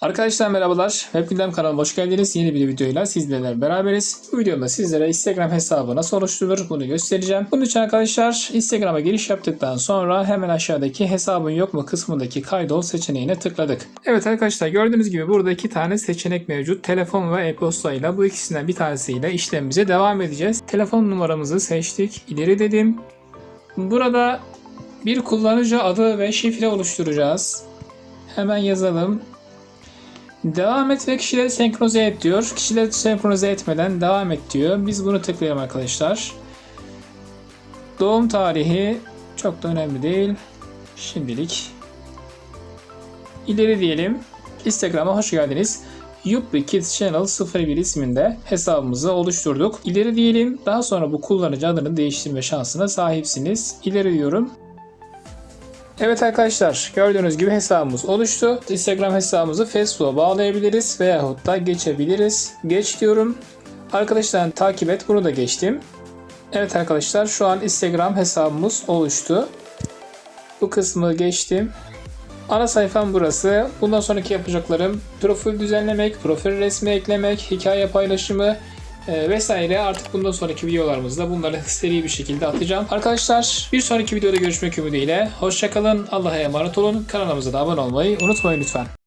Arkadaşlar merhabalar. Web Gündem kanalıma hoş geldiniz. Yeni bir videoyla sizlerle beraberiz. Bu videomda sizlere Instagram hesabı nasıl oluşturulur bunu göstereceğim. Bunun için arkadaşlar Instagram'a giriş yaptıktan sonra hemen aşağıdaki hesabın yok mu kısmındaki kaydol seçeneğine tıkladık. Evet arkadaşlar gördüğünüz gibi burada iki tane seçenek mevcut. Telefon ve e-posta ile bu ikisinden bir tanesiyle işlemimize devam edeceğiz. Telefon numaramızı seçtik. İleri dedim. Burada bir kullanıcı adı ve şifre oluşturacağız. Hemen yazalım. Devam et ve kişileri senkronize et diyor. Kişileri senkronize etmeden devam et diyor. Biz bunu tıklayalım arkadaşlar. Doğum tarihi çok da önemli değil. Şimdilik. İleri diyelim. Instagram'a hoş geldiniz. Yuppi Kids Channel 01 isminde hesabımızı oluşturduk. İleri diyelim. Daha sonra bu kullanıcı adını değiştirme şansına sahipsiniz. İleri diyorum. Evet arkadaşlar gördüğünüz gibi hesabımız oluştu. Instagram hesabımızı Facebook'a bağlayabiliriz veyahut da geçebiliriz. Geç diyorum. Arkadaşlar takip et bunu da geçtim. Evet arkadaşlar şu an Instagram hesabımız oluştu. Bu kısmı geçtim. Ana sayfam burası. Bundan sonraki yapacaklarım profil düzenlemek, profil resmi eklemek, hikaye paylaşımı, e, vesaire artık bundan sonraki videolarımızda bunları seri bir şekilde atacağım. Arkadaşlar bir sonraki videoda görüşmek ümidiyle. Hoşçakalın. Allah'a emanet olun. Kanalımıza da abone olmayı unutmayın lütfen.